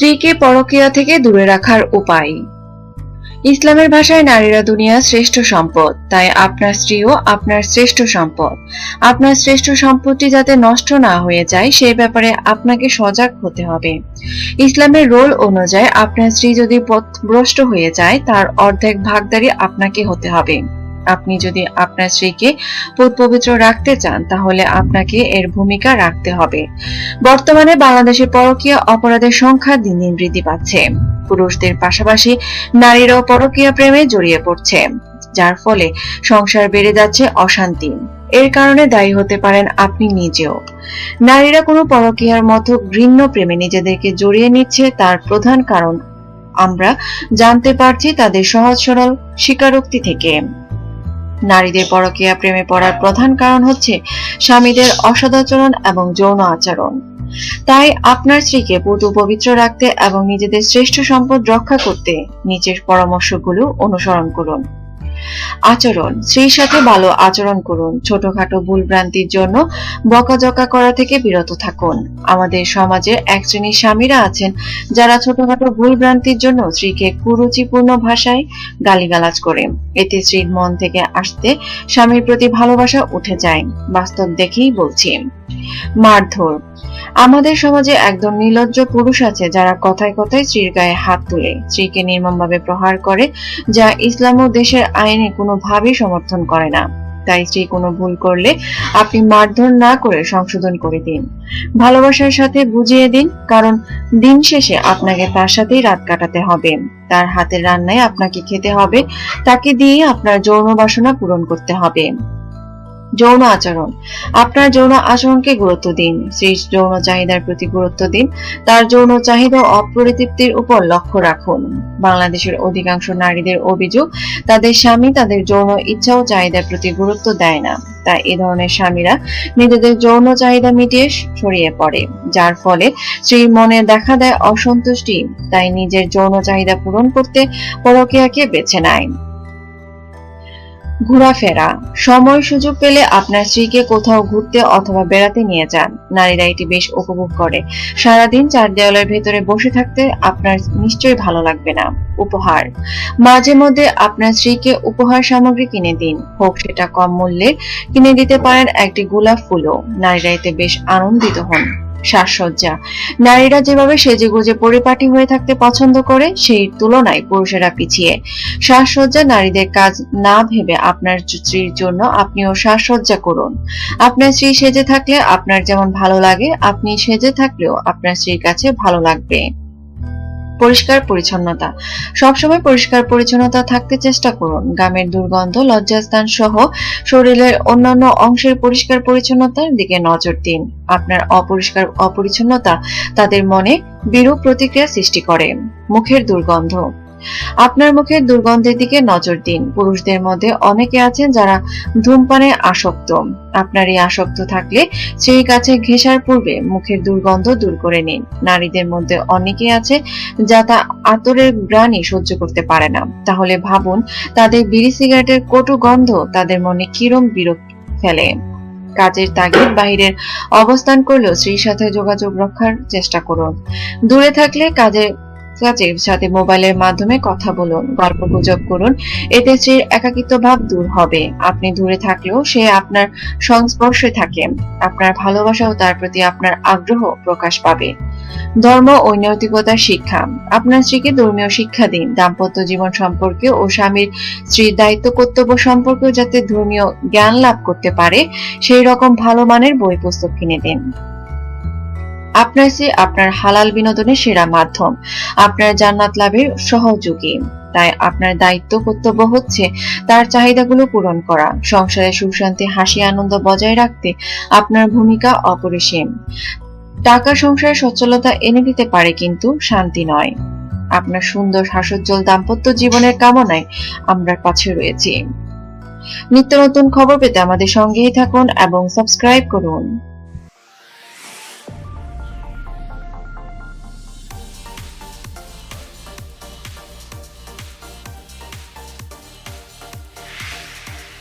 স্ত্রীকে পরকীয়া থেকে দূরে রাখার উপায়। ইসলামের ভাষায় নারীরা দুনিয়ার শ্রেষ্ঠ সম্পদ, তাই আপনার স্ত্রীও আপনার শ্রেষ্ঠ সম্পদ। আপনার শ্রেষ্ঠ সম্পদটি যাতে নষ্ট না হয়ে যায়, সে ব্যাপারে আপনাকে সজাগ হতে হবে। ইসলামের রোল অনুযায়ী আপনার স্ত্রী যদি পথভ্রষ্ট হয়ে যায়, তার অর্ধেক ভাগদারি আপনাকে হতে হবে। আপনি যদি আপনার স্ত্রীকে পবিত্র রাখতে চান, তাহলে আপনাকে এর ভূমিকা রাখতে হবে। বর্তমানে বাংলাদেশে পরকীয়া অপরাধের সংখ্যা দিন দিন বৃদ্ধি পাচ্ছে। পুরুষদের পাশাপাশি নারীরাও পরকীয়া প্রেমে জড়িয়ে পড়ছে, যার ফলে সংসার বেড়ে যাচ্ছে অশান্তি। এর কারণে দায়ী হতে পারেন আপনি নিজেও। নারীরা কোনো পরকীয়ার মতো ঘৃণ্য প্রেমে নিজেদেরকে জড়িয়ে নিচ্ছে, তার প্রধান কারণ আমরা জানতে পারছি তাদের সহজ সরল স্বীকারোক্তি থেকে। নারীদের পরকীয়া প্রেমে পড়ার প্রধান কারণ হচ্ছে স্বামীদের অসদাচরণ এবং যৌন আচরণ। তাই আপনার স্ত্রীকে পুতু পবিত্র রাখতে এবং নিজেদের শ্রেষ্ঠ সম্পদ রক্ষা করতে নিচের পরামর্শগুলো অনুসরণ করুন। আচরণ, স্ত্রীর সাথে ভালো আচরণ করুন, ছোটখাটো ভুলভ্রান্তির জন্য বকাঝকা করা থেকে বিরত থাকুন। আমাদের সমাজে এক শ্রেণির স্বামীরা আছেন যারা ছোটখাটো ভুলভ্রান্তির জন্য স্ত্রীকে কুরুচিপূর্ণ ভাষায় গালিগালাজ করে। এতে স্ত্রীর মন থেকে আসতে স্বামীর প্রতি ভালোবাসা উঠে যায়, বাস্তব দেখেই বলছি। মারধর আমাদের সমাজে একদম নির্লজ্জ পুরুষ আছে যারা কথায় কথায় স্ত্রীর গায়ে হাত তুলে, স্ত্রীকে নির্মমভাবে প্রহার করে, যা ইসলাম ও দেশের আইনে কোনোভাবেই সমর্থন করে না। তাই স্ত্রী কোনো ভুল করলে আপনি মারধর না করে সংশোধন করে দিন। ভালোবাসার সাথে বুঝিয়ে দিন, কারণ দিন শেষে আপনাকে তার সাথেই রাত কাটাতে হবে। তার হাতের রান্নায় আপনাকে খেতে হবে, তাকে দিয়ে আপনার যৌন বাসনা পূরণ করতে হবে। যৌন আচরণ। আপনার যৌন আচরণকে গুরুত্ব দিন। স্ত্রীর যৌন চাহিদার প্রতি গুরুত্ব দিন। তার যৌন চাহিদা অপরিতৃপ্তির উপর লক্ষ্য রাখুন। বাংলাদেশের অধিকাংশ নারীদের অভিযোগ, তাদের স্বামী তাদের যৌন ইচ্ছা ও চাহিদার প্রতি গুরুত্ব দেয় না। তাই এ ধরনের স্বামীরা নিজেদের যৌন চাহিদা মিটিয়ে ছড়িয়ে পড়ে। যার ফলে স্ত্রীর মনে দেখা দেয় অসন্তুষ্টি। তাই নিজের যৌন চাহিদা পূরণ করতে পরকীয়াকে বেছে নেয়। ঘোরাফেরা, সময় সুযোগ পেলে আপনার স্ত্রীকে কোথাও ঘুরতে অথবা বেড়াতে নিয়ে যান। নারীরা এটি বেশ উপভোগ করে। সারাদিন চার দেওয়ালের ভেতরে বসে থাকতে আপনার নিশ্চয়ই ভালো লাগবে না। উপহার। মাঝে মধ্যে আপনার স্ত্রীকে উপহার সামগ্রী কিনে দিন। হোক সেটা কম মূল্যে কিনে দিতে পারেন একটি গোলাপ ফুলও। নারীরা এতে বেশ আনন্দিত হন। সাজসজ্জা। নারীরা যেভাবে সেজে গুজে পরিপাটি হয়ে থাকতে পছন্দ করে, সেই তুলনায় পুরুষেরা পিছিয়ে। সাজসজ্জা নারীদের কাজ না ভেবে আপনার স্ত্রীর জন্য আপনিও সাজসজ্জা করুন। আপনার স্ত্রী সেজে থাকলে আপনার যেমন ভালো লাগে, আপনি সেজে থাকলেও আপনার স্ত্রীর কাছে ভালো লাগবে। পরিষ্কার পরিচ্ছন্নতা। সবসময় পরিষ্কার পরিচ্ছন্নতা থাকতে চেষ্টা করুন। গামের দুর্গন্ধ, লজ্জাস্থান সহ শরীরের অন্যান্য অংশের পরিষ্কার পরিচ্ছন্নতার দিকে নজর দিন। আপনার অপরিষ্কার অপরিচ্ছন্নতা তাদের মনে বিরূপ প্রতিক্রিয়া সৃষ্টি করে। মুখের দুর্গন্ধ। আপনার মুখের দুর্গন্ধের দিকে নজর দিন। পুরুষদের মধ্যে অনেকে আছেন যারা ধূমপানে আসক্ত। আপনার এই আসক্ত থাকলে সেই কাছে ঘেঁষার পূর্বে মুখের দুর্গন্ধ দূর করে নিন। নারীদের মধ্যে অনেকে আছে যা তা আতরের গ্রানি সহ্য করতে পারে না। তাহলে ভাবুন, তাদের বিড়ি সিগারেটের কটু গন্ধ তাদের মনে কিরম বিরক্ত ফেলে। কাজের তাগিদ বাহিরের অবস্থান করলেও স্ত্রীর সাথে যোগাযোগ রক্ষার চেষ্টা করুন। দূরে থাকলে কাজে কাজের সাথে মোবাইলের মাধ্যমে কথা বলুন, গল্প গুজব করুন। এতে স্ত্রীর একাকিত্ব ভাব দূর হবে। আপনি দূরে থাকলেও সে আপনার সংস্পর্শে থাকে। আপনার ভালোবাসা ও তার প্রতি আপনার আগ্রহ প্রকাশ পাবে। ধর্ম ও নৈতিকতার শিক্ষা। আপনার স্ত্রীকে ধর্মীয় শিক্ষা দিন। দাম্পত্য জীবন সম্পর্কে ও স্বামীর স্ত্রীর দায়িত্ব কর্তব্য সম্পর্কেও যাতে ধর্মীয় জ্ঞান লাভ করতে পারে, সেই রকম ভালো মানের বই পুস্তক কিনে দিন। আপনার আপনার হালাল বিনোদনের সেরা মাধ্যম। আপনার জান্নাত লাভের সহযোগী। তাই আপনার দায়িত্ব কর্তব্য হচ্ছে তার চাহিদাগুলো পূরণ করা। সংসারে সুশান্তি, হাসি, আনন্দ বজায় রাখতে আপনার ভূমিকা অপরিসীম। টাকা, সংসারে সচ্ছলতা এনে দিতে পারে কিন্তু শান্তি নয়। আপনার সুন্দর হাসজ্জ্বল দাম্পত্য জীবনের কামনায় আমরা পাশে রয়েছি। নিত্য নতুন খবর পেতে আমাদের সঙ্গেই থাকুন এবং সাবস্ক্রাইব করুন।